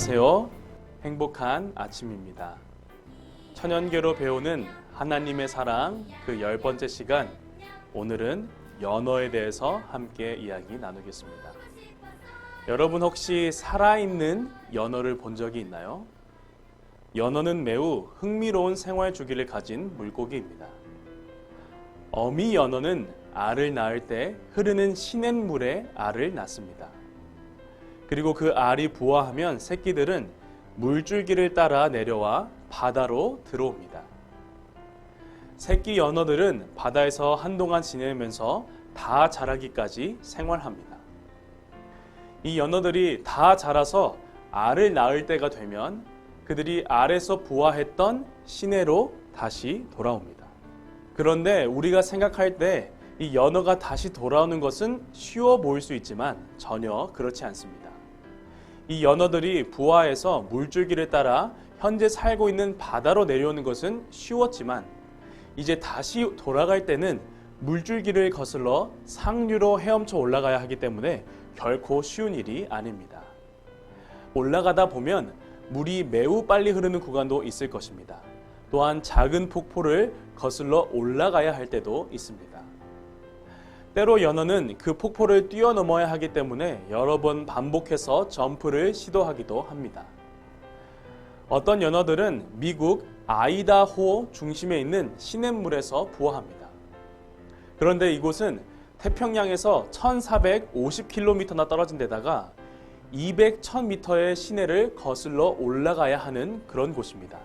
안녕하세요. 행복한 아침입니다. 천연계로 배우는 하나님의 사랑 그 열 번째 시간 오늘은 연어에 대해서 함께 이야기 나누겠습니다. 여러분 혹시 살아있는 연어를 본 적이 있나요? 연어는 매우 흥미로운 생활 주기를 가진 물고기입니다. 어미 연어는 알을 낳을 때 흐르는 시냇물에 알을 낳습니다. 그리고 그 알이 부화하면 새끼들은 물줄기를 따라 내려와 바다로 들어옵니다. 새끼 연어들은 바다에서 한동안 지내면서 다 자라기까지 생활합니다. 이 연어들이 다 자라서 알을 낳을 때가 되면 그들이 알에서 부화했던 시내로 다시 돌아옵니다. 그런데 우리가 생각할 때 이 연어가 다시 돌아오는 것은 쉬워 보일 수 있지만 전혀 그렇지 않습니다. 이 연어들이 부화해서 물줄기를 따라 현재 살고 있는 바다로 내려오는 것은 쉬웠지만 이제 다시 돌아갈 때는 물줄기를 거슬러 상류로 헤엄쳐 올라가야 하기 때문에 결코 쉬운 일이 아닙니다. 올라가다 보면 물이 매우 빨리 흐르는 구간도 있을 것입니다. 또한 작은 폭포를 거슬러 올라가야 할 때도 있습니다. 때로 연어는 그 폭포를 뛰어넘어야 하기 때문에 여러 번 반복해서 점프를 시도하기도 합니다. 어떤 연어들은 미국 아이다호 중심에 있는 시냇물에서 부화합니다. 그런데 이곳은 태평양에서 1450km나 떨어진 데다가 200, 1000m의 시내를 거슬러 올라가야 하는 그런 곳입니다.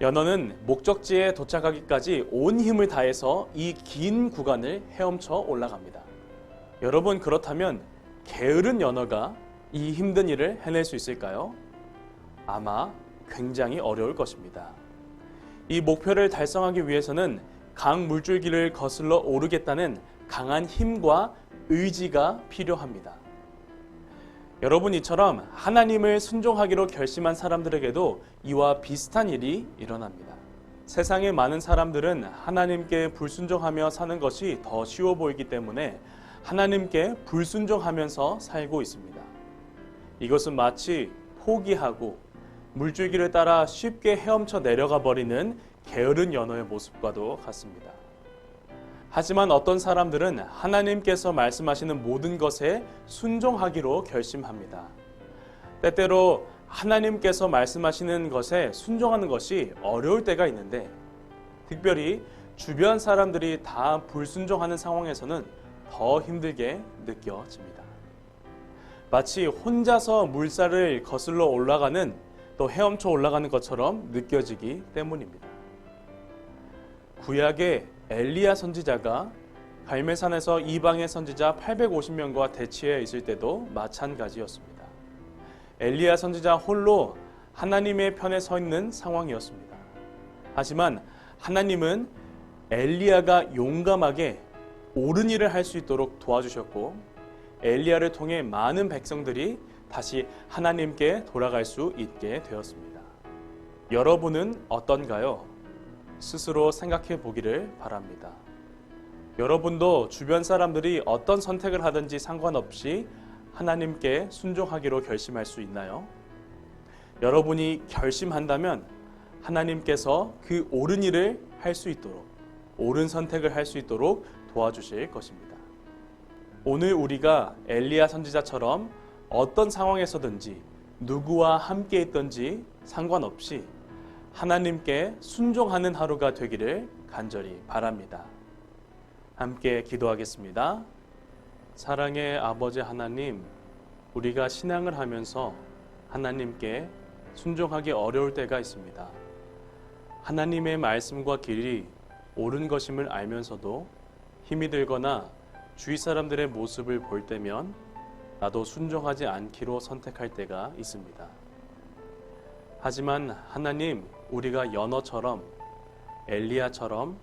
연어는 목적지에 도착하기까지 온 힘을 다해서 이 긴 구간을 헤엄쳐 올라갑니다. 여러분 그렇다면 게으른 연어가 이 힘든 일을 해낼 수 있을까요? 아마 굉장히 어려울 것입니다. 이 목표를 달성하기 위해서는 강 물줄기를 거슬러 오르겠다는 강한 힘과 의지가 필요합니다. 여러분 이처럼 하나님을 순종하기로 결심한 사람들에게도 이와 비슷한 일이 일어납니다. 세상의 많은 사람들은 하나님께 불순종하며 사는 것이 더 쉬워 보이기 때문에 하나님께 불순종하면서 살고 있습니다. 이것은 마치 포기하고 물줄기를 따라 쉽게 헤엄쳐 내려가 버리는 게으른 연어의 모습과도 같습니다. 하지만 어떤 사람들은 하나님께서 말씀하시는 모든 것에 순종하기로 결심합니다. 때때로 하나님께서 말씀하시는 것에 순종하는 것이 어려울 때가 있는데 특별히 주변 사람들이 다 불순종하는 상황에서는 더 힘들게 느껴집니다. 마치 혼자서 물살을 거슬러 올라가는 또 헤엄쳐 올라가는 것처럼 느껴지기 때문입니다. 구약의 엘리야 선지자가 갈멜산에서 이방의 선지자 850명과 대치해 있을 때도 마찬가지였습니다. 엘리야 선지자 홀로 하나님의 편에 서 있는 상황이었습니다. 하지만 하나님은 엘리야가 용감하게 옳은 일을 할 수 있도록 도와주셨고 엘리야를 통해 많은 백성들이 다시 하나님께 돌아갈 수 있게 되었습니다. 여러분은 어떤가요? 스스로 생각해 보기를 바랍니다. 여러분도 주변 사람들이 어떤 선택을 하든지 상관없이 하나님께 순종하기로 결심할 수 있나요? 여러분이 결심한다면 하나님께서 그 옳은 일을 할 수 있도록 옳은 선택을 할 수 있도록 도와주실 것입니다. 오늘 우리가 엘리야 선지자처럼 어떤 상황에서든지 누구와 함께 있든지 상관없이 하나님께 순종하는 하루가 되기를 간절히 바랍니다. 함께 기도하겠습니다. 사랑의 아버지 하나님, 우리가 신앙을 하면서 하나님께 순종하기 어려울 때가 있습니다. 하나님의 말씀과 길이 옳은 것임을 알면서도 힘이 들거나 주위 사람들의 모습을 볼 때면 나도 순종하지 않기로 선택할 때가 있습니다. 하지만 하나님, 우리가 연어처럼 엘리야처럼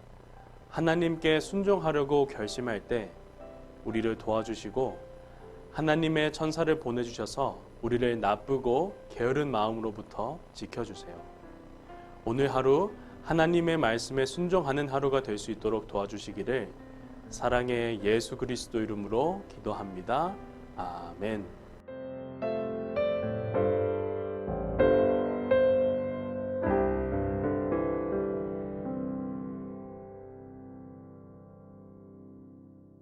하나님께 순종하려고 결심할 때 우리를 도와주시고 하나님의 천사를 보내주셔서 우리를 나쁘고 게으른 마음으로부터 지켜주세요. 오늘 하루 하나님의 말씀에 순종하는 하루가 될 수 있도록 도와주시기를 사랑의 예수 그리스도 이름으로 기도합니다. 아멘.